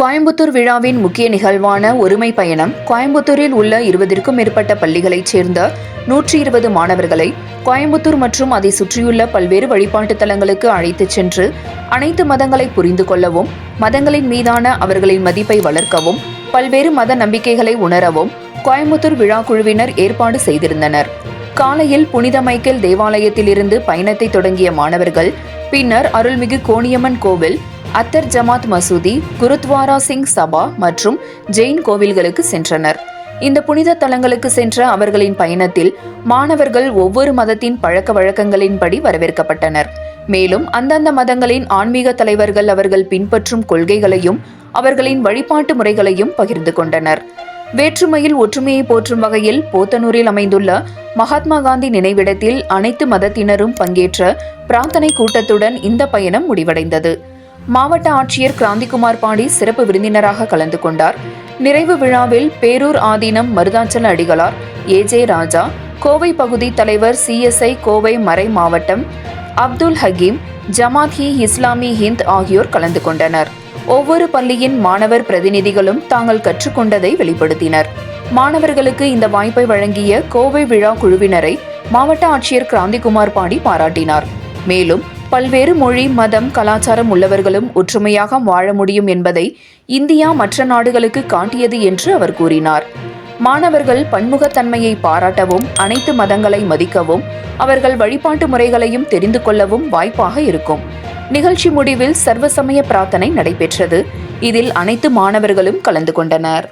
கோயம்புத்தூர் விழாவின் முக்கிய நிகழ்வான ஒருமை பயணம் கோயம்புத்தூரில் உள்ள இருபதிற்கும் மேற்பட்ட பள்ளிகளைச் சேர்ந்த நூற்றி இருபது மாணவர்களை கோயம்புத்தூர் மற்றும் அதை சுற்றியுள்ள பல்வேறு வழிபாட்டுத் தலங்களுக்கு அழைத்துச் சென்று அனைத்து மதங்களை புரிந்து கொள்ளவும் மதங்களின் மீதான அவர்களின் மதிப்பை வளர்க்கவும் பல்வேறு மத நம்பிக்கைகளை உணரவும் கோயம்புத்தூர் விழா குழுவினர் ஏற்பாடு செய்திருந்தனர். காலையில் புனித மைக்கேல் தேவாலயத்திலிருந்து பயணத்தை தொடங்கிய மாணவர்கள் பின்னர் அருள்மிகு கோணியம்மன் கோவில் அத்தர் ஜமாத் மசூதி குருத்வாரா சிங் சபா மற்றும் ஜெயின் கோவில்களுக்கு சென்றனர். இந்த புனித தலங்களுக்கு சென்ற அவர்களின் பயணத்தில் மாணவர்கள் ஒவ்வொரு மதத்தின் பழக்க வழக்கங்களின்படி வரவேற்கப்பட்டனர். மேலும் அந்தந்த மதங்களின் ஆன்மீக தலைவர்கள் அவர்கள் பின்பற்றும் கொள்கைகளையும் அவர்களின் வழிபாட்டு முறைகளையும் பகிர்ந்து கொண்டனர். வேற்றுமையில் ஒற்றுமையை போற்றும் வகையில் போத்தனூரில் அமைந்துள்ள மகாத்மா காந்தி நினைவிடத்தில் அனைத்து மதத்தினரும் பங்கேற்ற பிரார்த்தனை கூட்டத்துடன் இந்த பயணம் முடிவடைந்தது. மாவட்ட ஆட்சியர் கிராந்திகுமார் பாண்டி சிறப்பு விருந்தினராக கலந்து கொண்டார். நிறைவு விழாவில் பேரூர் ஆதீனம் மருதாச்சல அடிகளார் ஏஜே ராஜா கோவை பகுதி தலைவர் சிஎஸ்ஐ கோவை மறை மாவட்டம் அப்துல் ஹக்கீம் ஜமாத் ஹி இஸ்லாமி ஹிந்த் ஆகியோர் கலந்து கொண்டனர். ஒவ்வொரு பள்ளியின் மாணவர் பிரதிநிதிகளும் தாங்கள் கற்றுக்கொண்டதை வெளிப்படுத்தினர். மாணவர்களுக்கு இந்த வாய்ப்பை வழங்கிய கோவை விழா குழுவினரை மாவட்ட ஆட்சியர் கிராந்திகுமார் பாண்டி பாராட்டினார். மேலும் பல்வேறு மொழி மதம் கலாச்சாரம் உள்ளவர்களும் ஒற்றுமையாக வாழ முடியும் என்பதை இந்தியா மற்ற நாடுகளுக்கு காட்டியது என்று அவர் கூறினார். மாணவர்கள் பன்முகத்தன்மையை பாராட்டவும் அனைத்து மதங்களை மதிக்கவும் அவர்கள் வழிபாட்டு முறைகளையும் தெரிந்து கொள்ளவும் வாய்ப்பாக இருக்கும். நிகழ்ச்சி முடிவில் சர்வசமய பிரார்த்தனை நடைபெற்றது. இதில் அனைத்து மாணவர்களும் கலந்து கொண்டனர்.